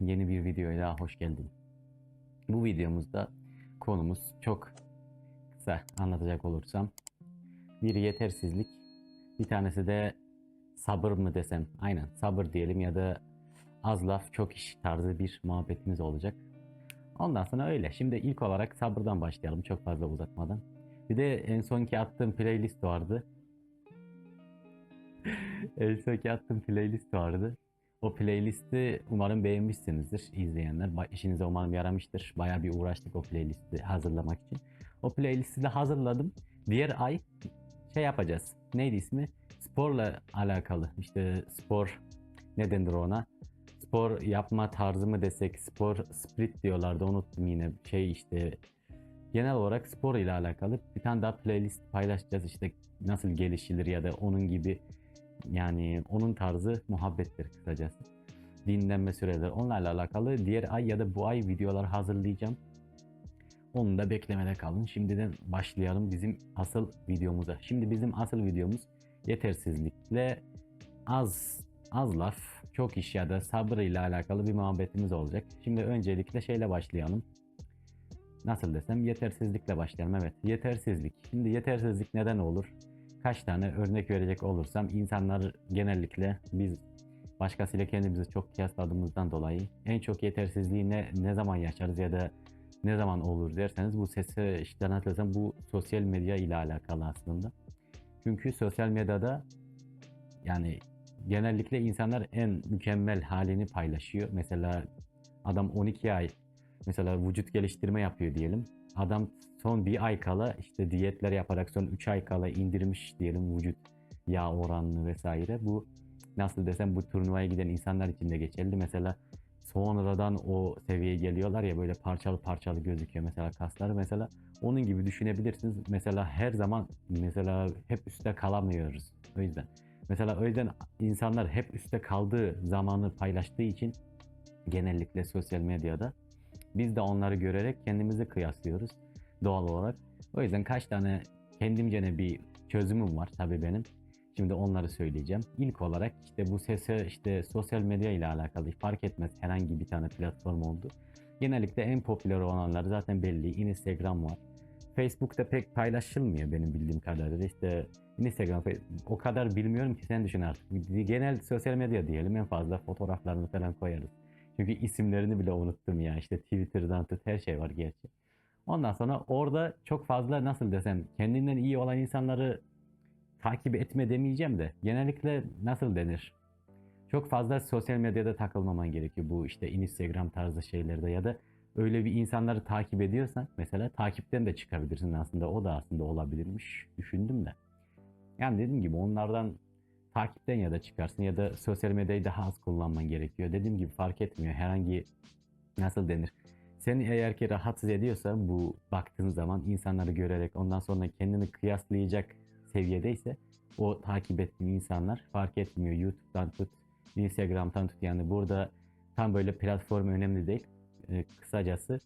yeni bir videoya hoş geldin. Bu videomuzda konumuz çok kısa anlatacak olursam bir yetersizlik, bir tanesi de sabır mı desem, aynen sabır diyelim ya da az laf çok iş tarzı bir muhabbetimiz olacak. Ondan sonra öyle. Şimdi ilk olarak sabırdan başlayalım çok fazla uzatmadan. Bir de en sonki attığım playlist vardı. en sonki attığım playlist vardı. O playlisti umarım beğenmişsinizdir izleyenler. İşinize umarım yaramıştır. Bayağı bir uğraştık o playlisti hazırlamak için. O playlisti de hazırladım. Diğer ay şey yapacağız. Neydi ismi? Sporla alakalı. İşte spor ne denir ona? Spor yapma tarzı mı desek, spor split diyorlardı unuttum yine. Şey işte genel olarak spor ile alakalı bir tane daha playlist paylaşacağız. İşte nasıl gelişilir ya da onun gibi yani onun tarzı muhabbettir kısacası. Dinlenme süreleri onlarla alakalı diğer ay ya da bu ay videolar hazırlayacağım. Onu da beklemede kalın. Şimdiden başlayalım bizim asıl videomuza. Şimdi bizim asıl videomuz yetersizlikle az az laf, çok iş ya da sabır ile alakalı bir muhabbetimiz olacak. Şimdi öncelikle şeyle başlayalım. Nasıl desem yetersizlikle başlayalım. Evet yetersizlik. Şimdi yetersizlik neden olur? Kaç tane örnek verecek olursam insanlar genellikle biz başkasıyla kendimizi çok kıyasladığımızdan dolayı en çok yetersizliği ne, ne zaman yaşarız ya da ne zaman olur derseniz bu sesi işte desem bu sosyal medya ile alakalı aslında. Çünkü sosyal medyada yani genellikle insanlar en mükemmel halini paylaşıyor. Mesela adam 12 ay mesela vücut geliştirme yapıyor diyelim. Adam son bir ay kala işte diyetler yaparak son 3 ay kala indirmiş diyelim vücut yağ oranını vesaire. Bu nasıl desem bu turnuvaya giden insanlar için de geçerli. Mesela sonradan o seviyeye geliyorlar ya böyle parçalı parçalı gözüküyor mesela kasları mesela onun gibi düşünebilirsiniz. Mesela her zaman mesela hep üstte kalamıyoruz. O yüzden Mesela o yüzden insanlar hep üstte kaldığı zamanı paylaştığı için genellikle sosyal medyada biz de onları görerek kendimizi kıyaslıyoruz doğal olarak. O yüzden kaç tane kendimce ne bir çözümüm var tabii benim. Şimdi onları söyleyeceğim. İlk olarak işte bu sese işte sosyal medya ile alakalı fark etmez herhangi bir tane platform oldu. Genellikle en popüler olanlar zaten belli. Instagram var. Facebook'ta pek paylaşılmıyor benim bildiğim kadarıyla. İşte Instagram o kadar bilmiyorum ki sen düşün artık. Genel sosyal medya diyelim en fazla fotoğraflarını falan koyarız. Çünkü isimlerini bile unuttum ya. İşte Twitter'dan tut her şey var gerçi. Ondan sonra orada çok fazla nasıl desem kendinden iyi olan insanları takip etme demeyeceğim de genellikle nasıl denir? Çok fazla sosyal medyada takılmaman gerekiyor bu işte Instagram tarzı şeylerde ya da öyle bir insanları takip ediyorsan mesela takipten de çıkabilirsin aslında o da aslında olabilirmiş düşündüm de. Yani dediğim gibi onlardan takipten ya da çıkarsın ya da sosyal medyayı daha az kullanman gerekiyor. Dediğim gibi fark etmiyor herhangi nasıl denir. Seni eğer ki rahatsız ediyorsa bu baktığın zaman insanları görerek ondan sonra kendini kıyaslayacak seviyedeyse o takip ettiğin insanlar fark etmiyor. YouTube'dan tut, Instagram'dan tut yani burada tam böyle platform önemli değil. Ee, kısacası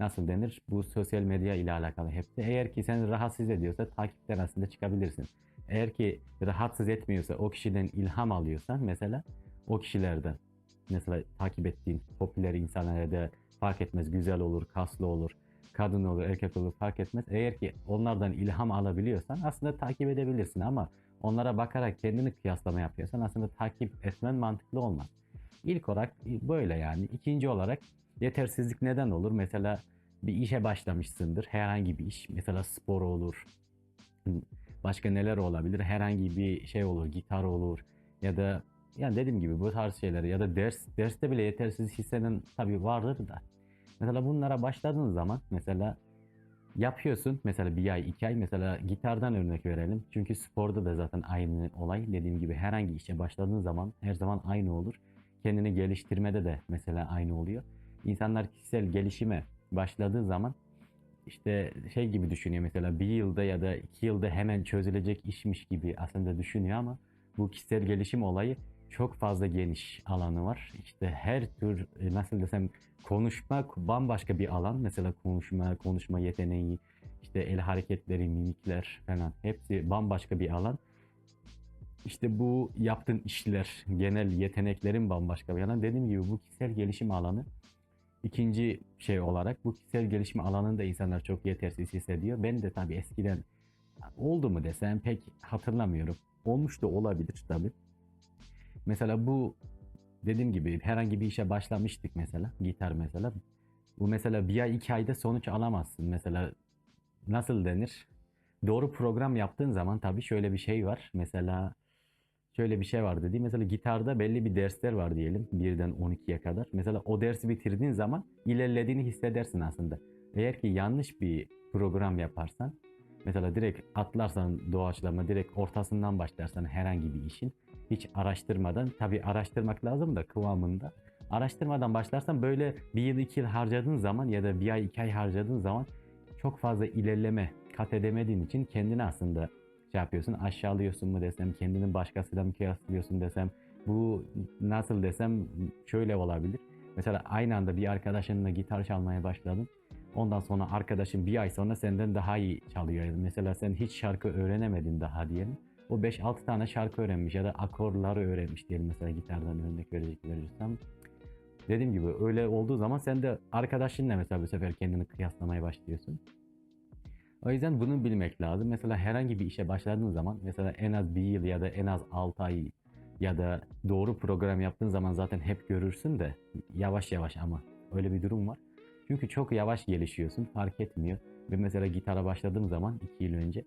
nasıl denir? Bu sosyal medya ile alakalı hepsi. Eğer ki seni rahatsız ediyorsa takipten aslında çıkabilirsin. Eğer ki rahatsız etmiyorsa o kişiden ilham alıyorsan mesela o kişilerden mesela takip ettiğin popüler insanlara da fark etmez güzel olur, kaslı olur, kadın olur, erkek olur fark etmez. Eğer ki onlardan ilham alabiliyorsan aslında takip edebilirsin ama onlara bakarak kendini kıyaslama yapıyorsan aslında takip etmen mantıklı olmaz. İlk olarak böyle yani. İkinci olarak yetersizlik neden olur? Mesela bir işe başlamışsındır. Herhangi bir iş. Mesela spor olur. Başka neler olabilir? Herhangi bir şey olur. Gitar olur. Ya da yani dediğim gibi bu tarz şeyler ya da ders derste bile yetersiz hisseden tabii vardır da. Mesela bunlara başladığın zaman mesela yapıyorsun mesela bir ay iki ay mesela gitardan örnek verelim. Çünkü sporda da zaten aynı olay dediğim gibi herhangi işe başladığın zaman her zaman aynı olur. Kendini geliştirmede de mesela aynı oluyor. İnsanlar kişisel gelişime başladığı zaman işte şey gibi düşünüyor mesela bir yılda ya da iki yılda hemen çözülecek işmiş gibi aslında düşünüyor ama bu kişisel gelişim olayı çok fazla geniş alanı var. İşte her tür e, nasıl desem konuşmak bambaşka bir alan. Mesela konuşma, konuşma yeteneği, işte el hareketleri, mimikler falan hepsi bambaşka bir alan. işte bu yaptığın işler, genel yeteneklerin bambaşka bir yana. Dediğim gibi bu kişisel gelişim alanı. İkinci şey olarak bu kişisel gelişim alanında insanlar çok yetersiz hissediyor. Ben de tabii eskiden oldu mu desem pek hatırlamıyorum. Olmuş da olabilir tabii. Mesela bu dediğim gibi herhangi bir işe başlamıştık mesela gitar mesela. Bu mesela bir ay iki ayda sonuç alamazsın. Mesela nasıl denir? Doğru program yaptığın zaman tabii şöyle bir şey var. Mesela şöyle bir şey var dediğim. Mesela gitarda belli bir dersler var diyelim. Birden 12'ye kadar. Mesela o dersi bitirdiğin zaman ilerlediğini hissedersin aslında. Eğer ki yanlış bir program yaparsan mesela direkt atlarsan doğaçlama direkt ortasından başlarsan herhangi bir işin hiç araştırmadan tabii araştırmak lazım da kıvamında araştırmadan başlarsan böyle bir yıl iki yıl harcadığın zaman ya da bir ay iki ay harcadığın zaman çok fazla ilerleme kat edemediğin için kendini aslında şey yapıyorsun aşağılıyorsun mu desem kendini başkasıyla mı kıyaslıyorsun desem bu nasıl desem şöyle olabilir. Mesela aynı anda bir arkadaşınla gitar çalmaya başladın. Ondan sonra arkadaşın bir ay sonra senden daha iyi çalıyor. Mesela sen hiç şarkı öğrenemedin daha diyelim. O 5-6 tane şarkı öğrenmiş ya da akorları öğrenmiş diyelim mesela gitardan örnek verecek verirsem. Dediğim gibi öyle olduğu zaman sen de arkadaşınla mesela bu sefer kendini kıyaslamaya başlıyorsun. O yüzden bunu bilmek lazım. Mesela herhangi bir işe başladığın zaman mesela en az bir yıl ya da en az 6 ay ya da doğru program yaptığın zaman zaten hep görürsün de yavaş yavaş ama öyle bir durum var. Çünkü çok yavaş gelişiyorsun fark etmiyor. Ve mesela gitara başladığım zaman 2 yıl önce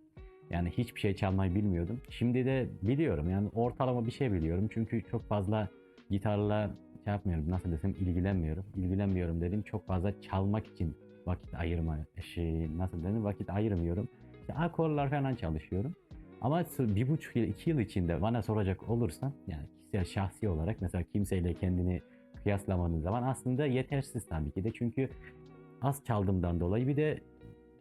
yani hiçbir şey çalmayı bilmiyordum. Şimdi de biliyorum yani ortalama bir şey biliyorum. Çünkü çok fazla gitarla şey yapmıyorum nasıl desem ilgilenmiyorum. İlgilenmiyorum dedim çok fazla çalmak için vakit ayırma şey nasıl denir vakit ayırmıyorum. İşte akorlar falan çalışıyorum. Ama bir buçuk yıl iki yıl içinde bana soracak olursan yani kişisel şahsi olarak mesela kimseyle kendini kıyaslamadığın zaman aslında yetersiz tabii ki de çünkü az çaldığımdan dolayı bir de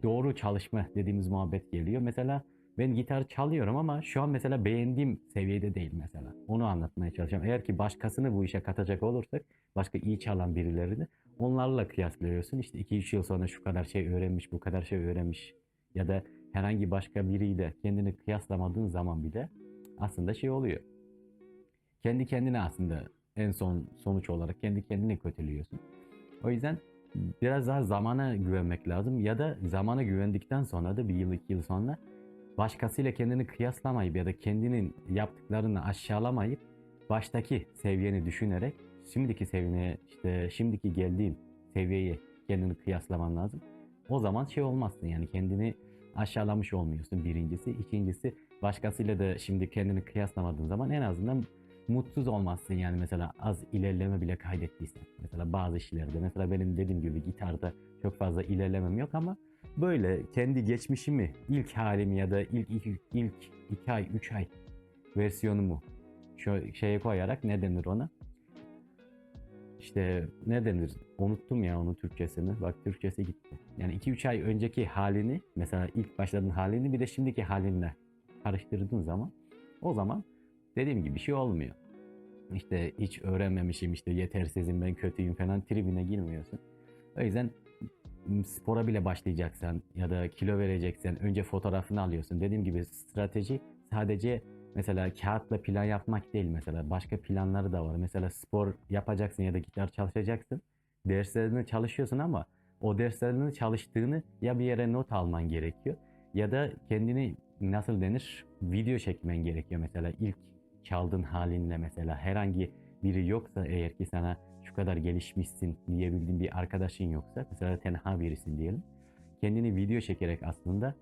doğru çalışma dediğimiz muhabbet geliyor. Mesela ben gitar çalıyorum ama şu an mesela beğendiğim seviyede değil mesela. Onu anlatmaya çalışacağım. Eğer ki başkasını bu işe katacak olursak, başka iyi çalan birilerini onlarla kıyaslıyorsun. İşte 2-3 yıl sonra şu kadar şey öğrenmiş, bu kadar şey öğrenmiş ya da herhangi başka biriyle kendini kıyaslamadığın zaman bile aslında şey oluyor. Kendi kendine aslında en son sonuç olarak kendi kendine kötülüyorsun. O yüzden biraz daha zamana güvenmek lazım ya da zamana güvendikten sonra da bir yıl iki yıl sonra başkasıyla kendini kıyaslamayıp ya da kendinin yaptıklarını aşağılamayıp baştaki seviyeni düşünerek şimdiki seviyene işte şimdiki geldiğin seviyeye kendini kıyaslaman lazım. O zaman şey olmazsın yani kendini aşağılamış olmuyorsun birincisi. ikincisi başkasıyla da şimdi kendini kıyaslamadığın zaman en azından mutsuz olmazsın yani mesela az ilerleme bile kaydettiysen. Mesela bazı işlerde mesela benim dediğim gibi gitarda çok fazla ilerlemem yok ama böyle kendi geçmişimi ilk halimi ya da ilk ilk, ilk iki ay üç ay versiyonumu şu şeye koyarak ne denir ona? İşte ne denir? Unuttum ya onun Türkçesini. Bak Türkçesi gitti. Yani 2-3 ay önceki halini mesela ilk başladığın halini bir de şimdiki halinle karıştırdığın zaman o zaman dediğim gibi bir şey olmuyor. İşte hiç öğrenmemişim işte yetersizim ben kötüyüm falan tribine girmiyorsun. O yüzden spora bile başlayacaksan ya da kilo vereceksen önce fotoğrafını alıyorsun. Dediğim gibi strateji sadece mesela kağıtla plan yapmak değil mesela başka planları da var. Mesela spor yapacaksın ya da gitar çalışacaksın. Derslerini çalışıyorsun ama o derslerini çalıştığını ya bir yere not alman gerekiyor ya da kendini nasıl denir video çekmen gerekiyor mesela ilk çaldığın halinle mesela herhangi biri yoksa eğer ki sana şu kadar gelişmişsin diyebildiğin bir arkadaşın yoksa mesela tenha birisin diyelim. Kendini video çekerek aslında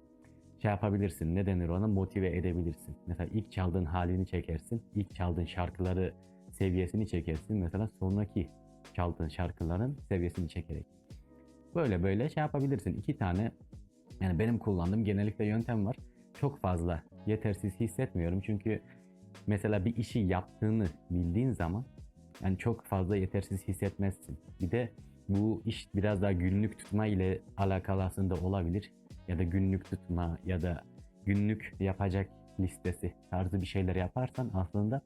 şey yapabilirsin. Ne denir ona? Motive edebilirsin. Mesela ilk çaldığın halini çekersin. ilk çaldığın şarkıları seviyesini çekersin. Mesela sonraki çaldığın şarkıların seviyesini çekerek. Böyle böyle şey yapabilirsin. İki tane yani benim kullandığım genellikle yöntem var. Çok fazla yetersiz hissetmiyorum. Çünkü mesela bir işi yaptığını bildiğin zaman yani çok fazla yetersiz hissetmezsin. Bir de bu iş biraz daha günlük tutma ile alakalı aslında olabilir. Ya da günlük tutma ya da günlük yapacak listesi tarzı bir şeyler yaparsan aslında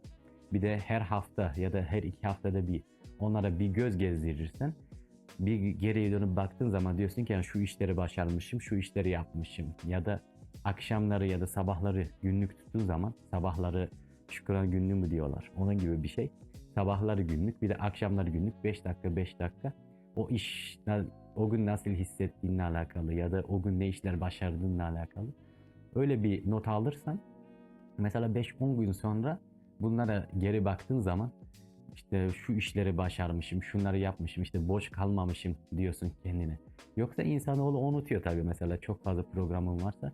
bir de her hafta ya da her iki haftada bir onlara bir göz gezdirirsen bir geriye dönüp baktığın zaman diyorsun ki yani şu işleri başarmışım, şu işleri yapmışım ya da akşamları ya da sabahları günlük tuttuğu zaman sabahları Şükran günlüğü mü diyorlar. Onun gibi bir şey. Sabahları günlük bir de akşamları günlük 5 dakika 5 dakika. O iş o gün nasıl hissettiğinle alakalı ya da o gün ne işler başardığınla alakalı. Öyle bir not alırsan mesela 5-10 gün sonra bunlara geri baktığın zaman işte şu işleri başarmışım, şunları yapmışım, işte boş kalmamışım diyorsun kendine. Yoksa insanoğlu unutuyor tabii mesela çok fazla programın varsa.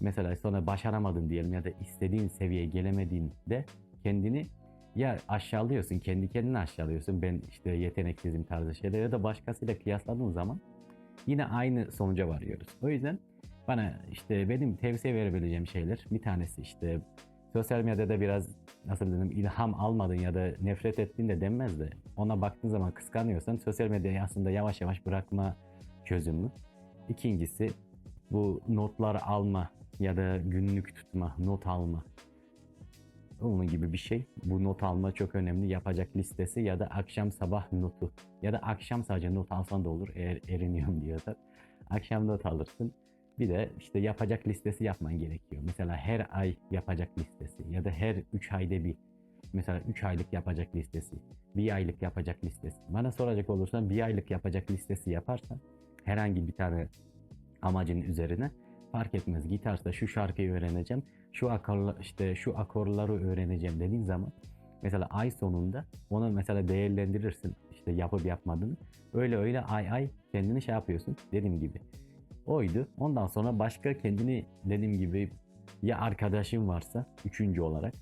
Mesela sonra başaramadın diyelim ya da istediğin seviyeye gelemediğinde kendini ya aşağılıyorsun, kendi kendini aşağılıyorsun. Ben işte yeteneksizim tarzı şeyler ya da başkasıyla kıyasladığın zaman yine aynı sonuca varıyoruz. O yüzden bana işte benim tavsiye verebileceğim şeyler bir tanesi işte sosyal medyada biraz nasıl dedim ilham almadın ya da nefret ettiğin de denmez de ona baktığın zaman kıskanıyorsan sosyal medyayı aslında yavaş yavaş bırakma çözümü. İkincisi bu notlar alma ya da günlük tutma, not alma. Onun gibi bir şey. Bu not alma çok önemli. Yapacak listesi ya da akşam sabah notu. Ya da akşam sadece not alsan da olur eğer eriniyorum diyorsan. Akşam not alırsın. Bir de işte yapacak listesi yapman gerekiyor. Mesela her ay yapacak listesi ya da her 3 ayda bir. Mesela 3 aylık yapacak listesi, bir aylık yapacak listesi. Bana soracak olursan bir aylık yapacak listesi yaparsan herhangi bir tane amacın üzerine fark etmez. Gitarda şu şarkıyı öğreneceğim, şu akorla, işte şu akorları öğreneceğim dediğin zaman mesela ay sonunda onu mesela değerlendirirsin işte yapıp yapmadığını. Öyle öyle ay ay kendini şey yapıyorsun dediğim gibi. Oydu. Ondan sonra başka kendini dediğim gibi ya arkadaşın varsa üçüncü olarak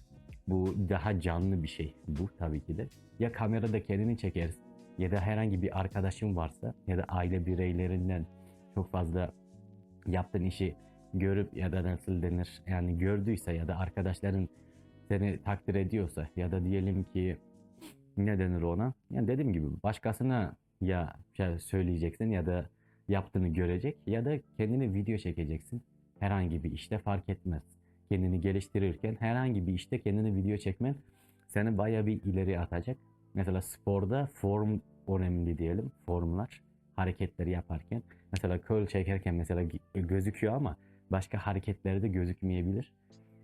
bu daha canlı bir şey bu tabii ki de. Ya kamerada kendini çekersin ya da herhangi bir arkadaşın varsa ya da aile bireylerinden çok fazla yaptığın işi görüp ya da nasıl denir yani gördüyse ya da arkadaşların seni takdir ediyorsa ya da diyelim ki ne denir ona? Yani dediğim gibi başkasına ya şey söyleyeceksin ya da yaptığını görecek ya da kendini video çekeceksin. Herhangi bir işte fark etmez. Kendini geliştirirken herhangi bir işte kendini video çekmen seni baya bir ileri atacak. Mesela sporda form önemli diyelim. Formlar hareketleri yaparken. Mesela curl çekerken mesela gözüküyor ama başka hareketlerde gözükmeyebilir.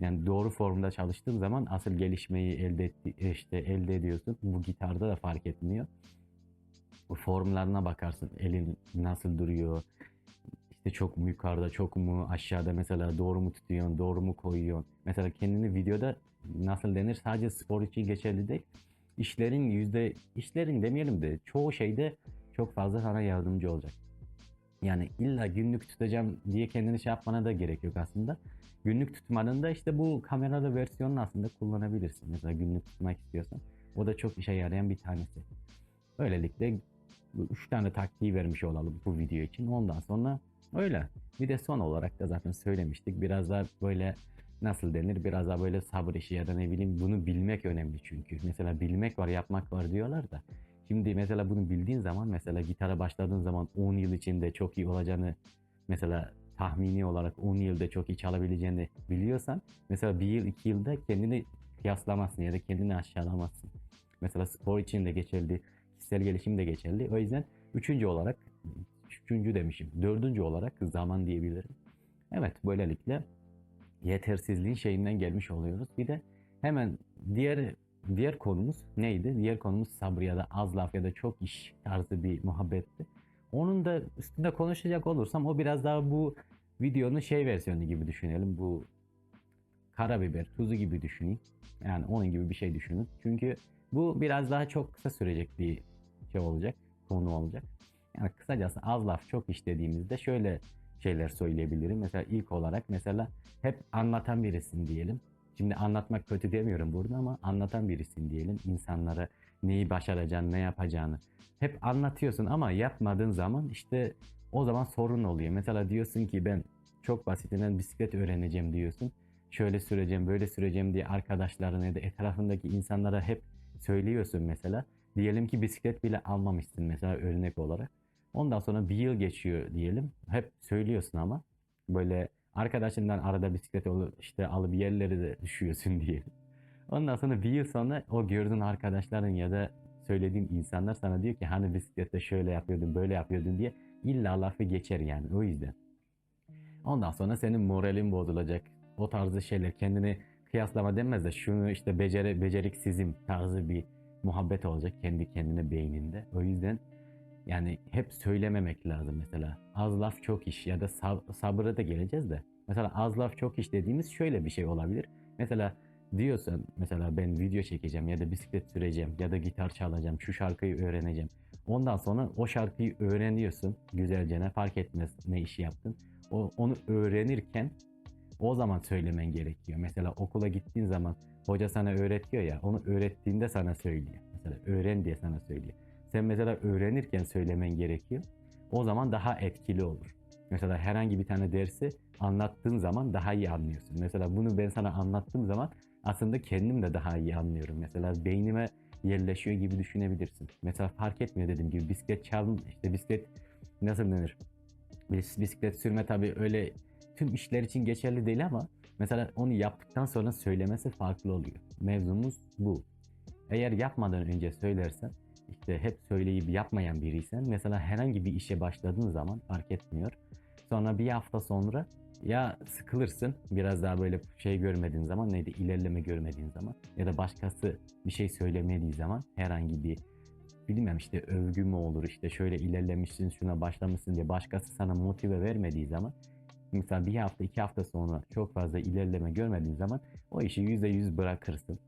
Yani doğru formda çalıştığın zaman asıl gelişmeyi elde etti, işte elde ediyorsun. Bu gitarda da fark etmiyor. Bu formlarına bakarsın. Elin nasıl duruyor? İşte çok mu yukarıda, çok mu aşağıda mesela doğru mu tutuyorsun, doğru mu koyuyorsun? Mesela kendini videoda nasıl denir sadece spor için geçerli değil. İşlerin yüzde, işlerin demeyelim de çoğu şeyde çok fazla sana yardımcı olacak. Yani illa günlük tutacağım diye kendini şey yapmana da gerek yok aslında. Günlük tutmanın da işte bu kameralı versiyonunu aslında kullanabilirsin. Mesela günlük tutmak istiyorsan. O da çok işe yarayan bir tanesi. Böylelikle 3 tane taktiği vermiş olalım bu video için. Ondan sonra öyle. Bir de son olarak da zaten söylemiştik. Biraz daha böyle nasıl denir? Biraz daha böyle sabır işi ya da ne bileyim bunu bilmek önemli çünkü. Mesela bilmek var, yapmak var diyorlar da. Şimdi mesela bunu bildiğin zaman mesela gitara başladığın zaman 10 yıl içinde çok iyi olacağını mesela tahmini olarak 10 yılda çok iyi çalabileceğini biliyorsan mesela bir yıl iki yılda kendini kıyaslamazsın ya da kendini aşağılamazsın. Mesela spor için de geçerli, kişisel gelişim de geçerli. O yüzden üçüncü olarak, üçüncü demişim, dördüncü olarak zaman diyebilirim. Evet böylelikle yetersizliğin şeyinden gelmiş oluyoruz. Bir de hemen diğer diğer konumuz neydi? Diğer konumuz sabır ya da az laf ya da çok iş tarzı bir muhabbetti. Onun da üstünde konuşacak olursam o biraz daha bu videonun şey versiyonu gibi düşünelim. Bu karabiber, tuzu gibi düşüneyim. Yani onun gibi bir şey düşünün. Çünkü bu biraz daha çok kısa sürecek bir şey olacak, konu olacak. Yani kısacası az laf çok iş dediğimizde şöyle şeyler söyleyebilirim. Mesela ilk olarak mesela hep anlatan birisin diyelim. Şimdi anlatmak kötü demiyorum burada ama anlatan birisin diyelim. İnsanlara neyi başaracağını, ne yapacağını. Hep anlatıyorsun ama yapmadığın zaman işte o zaman sorun oluyor. Mesela diyorsun ki ben çok basitinden bisiklet öğreneceğim diyorsun. Şöyle süreceğim, böyle süreceğim diye arkadaşlarına ya da etrafındaki insanlara hep söylüyorsun mesela. Diyelim ki bisiklet bile almamışsın mesela örnek olarak. Ondan sonra bir yıl geçiyor diyelim. Hep söylüyorsun ama böyle arkadaşından arada bisiklet işte alıp yerleri de düşüyorsun diyelim. Ondan sonra bir yıl sonra o gördüğün arkadaşların ya da söylediğin insanlar sana diyor ki hani bisiklette şöyle yapıyordun böyle yapıyordun diye illa lafı geçer yani o yüzden. Ondan sonra senin moralin bozulacak. O tarzı şeyler kendini kıyaslama denmez de şunu işte beceri, beceriksizim tarzı bir muhabbet olacak kendi kendine beyninde. O yüzden yani hep söylememek lazım mesela. Az laf çok iş ya da sab- sabıra da geleceğiz de. Mesela az laf çok iş dediğimiz şöyle bir şey olabilir. Mesela diyorsan mesela ben video çekeceğim ya da bisiklet süreceğim ya da gitar çalacağım, şu şarkıyı öğreneceğim. Ondan sonra o şarkıyı öğreniyorsun güzelce ne fark etmez ne işi yaptın. O, onu öğrenirken o zaman söylemen gerekiyor. Mesela okula gittiğin zaman hoca sana öğretiyor ya onu öğrettiğinde sana söylüyor. Mesela öğren diye sana söylüyor. Sen mesela öğrenirken söylemen gerekiyor. O zaman daha etkili olur. Mesela herhangi bir tane dersi anlattığın zaman daha iyi anlıyorsun. Mesela bunu ben sana anlattığım zaman aslında kendim de daha iyi anlıyorum. Mesela beynime yerleşiyor gibi düşünebilirsin. Mesela fark etmiyor dediğim gibi bisiklet çal işte bisiklet nasıl denir? Bis- Bisiklet sürme tabii öyle tüm işler için geçerli değil ama mesela onu yaptıktan sonra söylemesi farklı oluyor. Mevzumuz bu. Eğer yapmadan önce söylersen işte hep söyleyip yapmayan biriysen mesela herhangi bir işe başladığın zaman fark etmiyor. Sonra bir hafta sonra ya sıkılırsın biraz daha böyle şey görmediğin zaman neydi ilerleme görmediğin zaman ya da başkası bir şey söylemediği zaman herhangi bir bilmem işte övgü mü olur işte şöyle ilerlemişsin şuna başlamışsın diye başkası sana motive vermediği zaman mesela bir hafta iki hafta sonra çok fazla ilerleme görmediğin zaman o işi yüzde yüz bırakırsın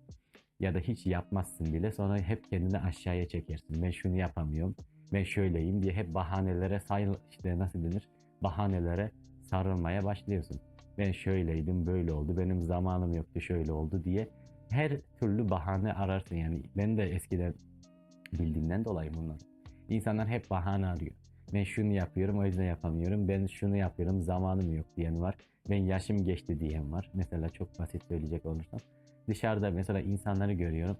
ya da hiç yapmazsın bile sonra hep kendini aşağıya çekersin ben şunu yapamıyorum ben şöyleyim diye hep bahanelere say işte nasıl denir bahanelere sarılmaya başlıyorsun ben şöyleydim böyle oldu benim zamanım yoktu şöyle oldu diye her türlü bahane ararsın yani ben de eskiden bildiğimden dolayı bunlar. İnsanlar hep bahane arıyor. Ben şunu yapıyorum o yüzden yapamıyorum. Ben şunu yapıyorum zamanım yok diyen var. Ben yaşım geçti diyen var. Mesela çok basit söyleyecek olursam. Dışarıda mesela insanları görüyorum.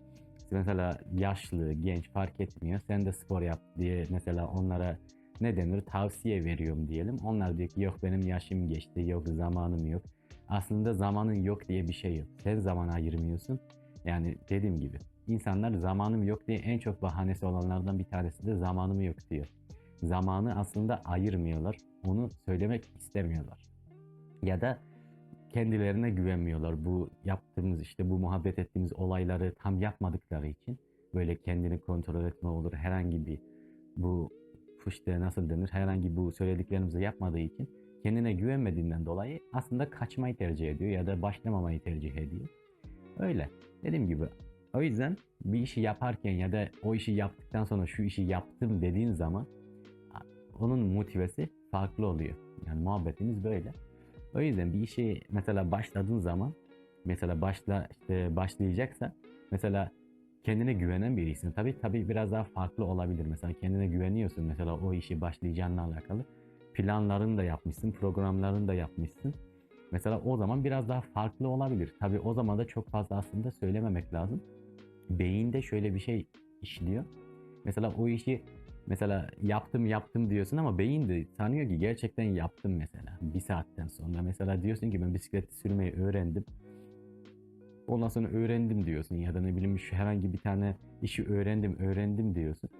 Mesela yaşlı, genç fark etmiyor. Sen de spor yap diye mesela onlara ne denir tavsiye veriyorum diyelim. Onlar diyor ki yok benim yaşım geçti, yok zamanım yok. Aslında zamanın yok diye bir şey yok. Sen zaman ayırmıyorsun. Yani dediğim gibi insanlar zamanım yok diye en çok bahanesi olanlardan bir tanesi de zamanım yok diyor. Zamanı aslında ayırmıyorlar. Onu söylemek istemiyorlar. Ya da kendilerine güvenmiyorlar. Bu yaptığımız işte bu muhabbet ettiğimiz olayları tam yapmadıkları için böyle kendini kontrol etme olur. Herhangi bir bu işte nasıl denir herhangi bu söylediklerimizi yapmadığı için kendine güvenmediğinden dolayı aslında kaçmayı tercih ediyor ya da başlamamayı tercih ediyor. Öyle. Dediğim gibi o yüzden bir işi yaparken ya da o işi yaptıktan sonra şu işi yaptım dediğin zaman onun motivesi farklı oluyor. Yani muhabbetimiz böyle. O yüzden bir işi mesela başladığın zaman mesela başla işte başlayacaksa mesela kendine güvenen birisin. Tabii tabii biraz daha farklı olabilir. Mesela kendine güveniyorsun mesela o işi başlayacağınla alakalı. Planlarını da yapmışsın, programlarını da yapmışsın. Mesela o zaman biraz daha farklı olabilir. Tabii o zaman da çok fazla aslında söylememek lazım. Beyinde şöyle bir şey işliyor. Mesela o işi mesela yaptım yaptım diyorsun ama beyin de sanıyor ki gerçekten yaptım mesela. Bir saatten sonra mesela diyorsun ki ben bisiklet sürmeyi öğrendim. Ondan sonra öğrendim diyorsun ya da ne bileyim şu herhangi bir tane işi öğrendim öğrendim diyorsun.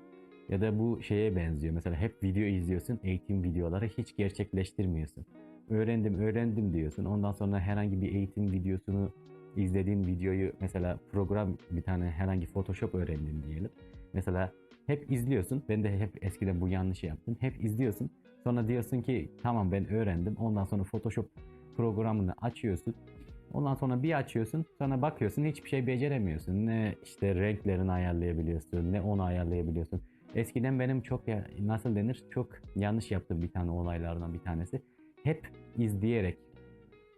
Ya da bu şeye benziyor. Mesela hep video izliyorsun, eğitim videoları hiç gerçekleştirmiyorsun. Öğrendim, öğrendim diyorsun. Ondan sonra herhangi bir eğitim videosunu izlediğin videoyu mesela program bir tane herhangi Photoshop öğrendin diyelim. Mesela hep izliyorsun. Ben de hep eskiden bu yanlışı yaptım. Hep izliyorsun. Sonra diyorsun ki tamam ben öğrendim. Ondan sonra Photoshop programını açıyorsun. Ondan sonra bir açıyorsun. Sonra bakıyorsun hiçbir şey beceremiyorsun. Ne işte renklerini ayarlayabiliyorsun. Ne onu ayarlayabiliyorsun. Eskiden benim çok ya, nasıl denir çok yanlış yaptığım bir tane olaylardan bir tanesi. Hep izleyerek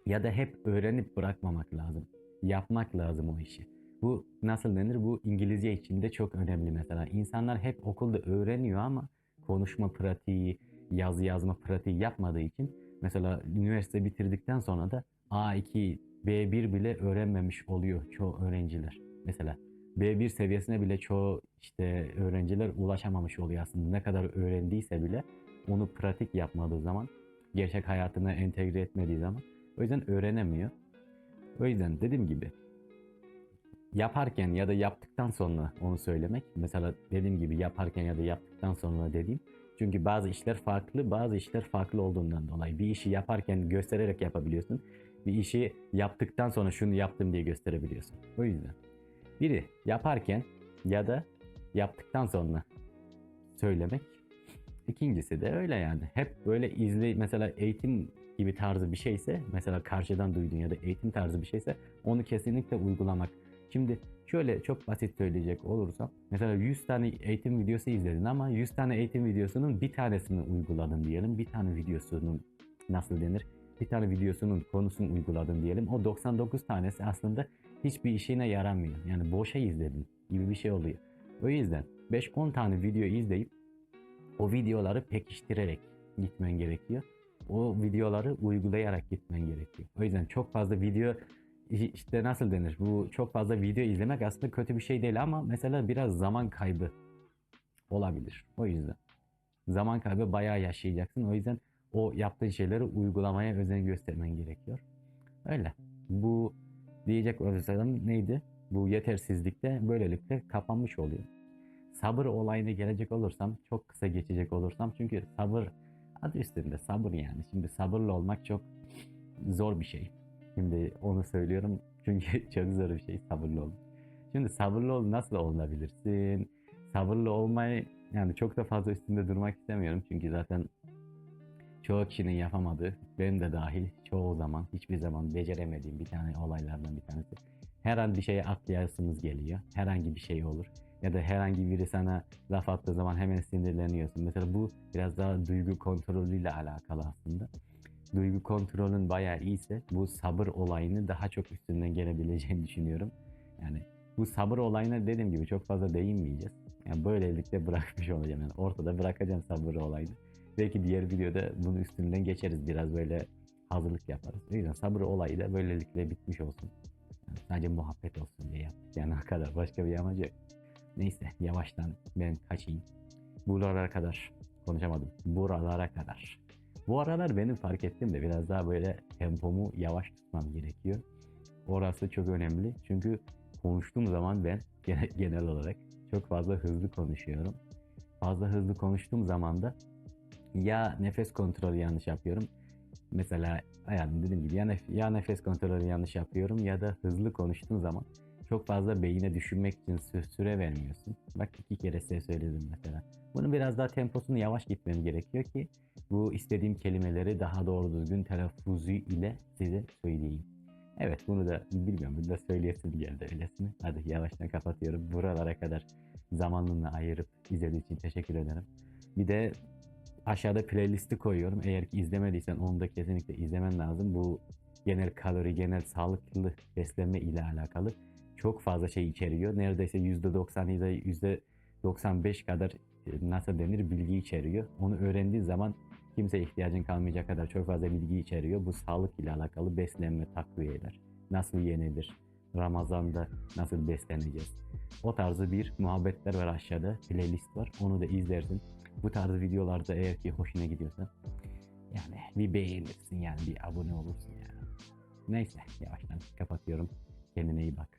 ya da hep öğrenip bırakmamak lazım. Yapmak lazım o işi. Bu nasıl denir? Bu İngilizce için de çok önemli mesela. İnsanlar hep okulda öğreniyor ama konuşma pratiği, yazı yazma pratiği yapmadığı için mesela üniversite bitirdikten sonra da A2, B1 bile öğrenmemiş oluyor çoğu öğrenciler. Mesela B1 seviyesine bile çoğu işte öğrenciler ulaşamamış oluyor aslında. Ne kadar öğrendiyse bile onu pratik yapmadığı zaman, gerçek hayatına entegre etmediği zaman o yüzden öğrenemiyor. O yüzden dediğim gibi yaparken ya da yaptıktan sonra onu söylemek. Mesela dediğim gibi yaparken ya da yaptıktan sonra dediğim. Çünkü bazı işler farklı, bazı işler farklı olduğundan dolayı bir işi yaparken göstererek yapabiliyorsun. bir işi yaptıktan sonra şunu yaptım diye gösterebiliyorsun. O yüzden biri yaparken ya da yaptıktan sonra söylemek. İkincisi de öyle yani. Hep böyle izle mesela eğitim gibi tarzı bir şeyse mesela karşıdan duyduğun ya da eğitim tarzı bir şeyse onu kesinlikle uygulamak. Şimdi şöyle çok basit söyleyecek olursam mesela 100 tane eğitim videosu izledin ama 100 tane eğitim videosunun bir tanesini uyguladın diyelim. Bir tane videosunun nasıl denir? Bir tane videosunun konusunu uyguladın diyelim. O 99 tanesi aslında hiçbir işine yaramıyor. Yani boşa izledin gibi bir şey oluyor. O yüzden 5-10 tane video izleyip o videoları pekiştirerek gitmen gerekiyor. O videoları uygulayarak gitmen gerekiyor. O yüzden çok fazla video işte nasıl denir? Bu çok fazla video izlemek aslında kötü bir şey değil ama mesela biraz zaman kaybı olabilir. O yüzden zaman kaybı bayağı yaşayacaksın. O yüzden o yaptığın şeyleri uygulamaya özen göstermen gerekiyor. Öyle. Bu diyecek olursam neydi? Bu yetersizlikte böylelikle kapanmış oluyor. Sabır olayına gelecek olursam, çok kısa geçecek olursam çünkü sabır adı üstünde sabır yani. Şimdi sabırlı olmak çok zor bir şey. Şimdi onu söylüyorum çünkü çok zor bir şey sabırlı olmak. Şimdi sabırlı ol nasıl olabilirsin? Sabırlı olmayı yani çok da fazla üstünde durmak istemiyorum çünkü zaten çoğu kişinin yapamadığı, benim de dahil çoğu zaman hiçbir zaman beceremediğim bir tane olaylardan bir tanesi. Her an bir şeye atlayasınız geliyor. Herhangi bir şey olur. Ya da herhangi biri sana laf attığı zaman hemen sinirleniyorsun. Mesela bu biraz daha duygu kontrolüyle alakalı aslında. Duygu kontrolün bayağı iyiyse bu sabır olayını daha çok üstünden gelebileceğini düşünüyorum. Yani bu sabır olayına dediğim gibi çok fazla değinmeyeceğiz. Yani böylelikle bırakmış olacağım. Yani ortada bırakacağım sabır olayını. Belki diğer videoda bunun üstünden geçeriz. Biraz böyle hazırlık yaparız. O yüzden sabır olayı da böylelikle bitmiş olsun. Yani sadece muhabbet olsun diye yaptık. Yani o kadar. Başka bir amacı yok. Neyse yavaştan ben kaçayım. Buralara kadar konuşamadım. Buralara kadar. Bu aralar benim fark ettim de biraz daha böyle tempomu yavaş tutmam gerekiyor. Orası çok önemli. Çünkü konuştuğum zaman ben genel, olarak çok fazla hızlı konuşuyorum. Fazla hızlı konuştuğum zaman da ya nefes kontrolü yanlış yapıyorum. Mesela yani dediğim gibi ya, nef- ya nefes kontrolü yanlış yapıyorum ya da hızlı konuştuğum zaman çok fazla beyine düşünmek için sü- süre vermiyorsun. Bak iki kere size söyledim mesela. Bunun biraz daha temposunu yavaş gitmem gerekiyor ki bu istediğim kelimeleri daha doğru düzgün telaffuzu ile size söyleyeyim. Evet bunu da bilmiyorum. Bunu da söyleyesim geldi öylesine. Hadi yavaştan kapatıyorum. Buralara kadar zamanını ayırıp izlediği için teşekkür ederim. Bir de aşağıda playlisti koyuyorum. Eğer ki izlemediysen onu da kesinlikle izlemen lazım. Bu genel kalori, genel sağlıklı beslenme ile alakalı çok fazla şey içeriyor. Neredeyse %90 ya da %95 kadar e, nasıl denir bilgi içeriyor. Onu öğrendiğin zaman kimseye ihtiyacın kalmayacak kadar çok fazla bilgi içeriyor. Bu sağlık ile alakalı beslenme takviyeler. Nasıl yenilir? Ramazan'da nasıl besleneceğiz? O tarzı bir muhabbetler var aşağıda. Playlist var. Onu da izlersin. Bu tarz videolarda eğer ki hoşuna gidiyorsa yani bir beğenirsin yani bir abone olursun yani. Neyse yavaştan kapatıyorum. Kendine iyi bak.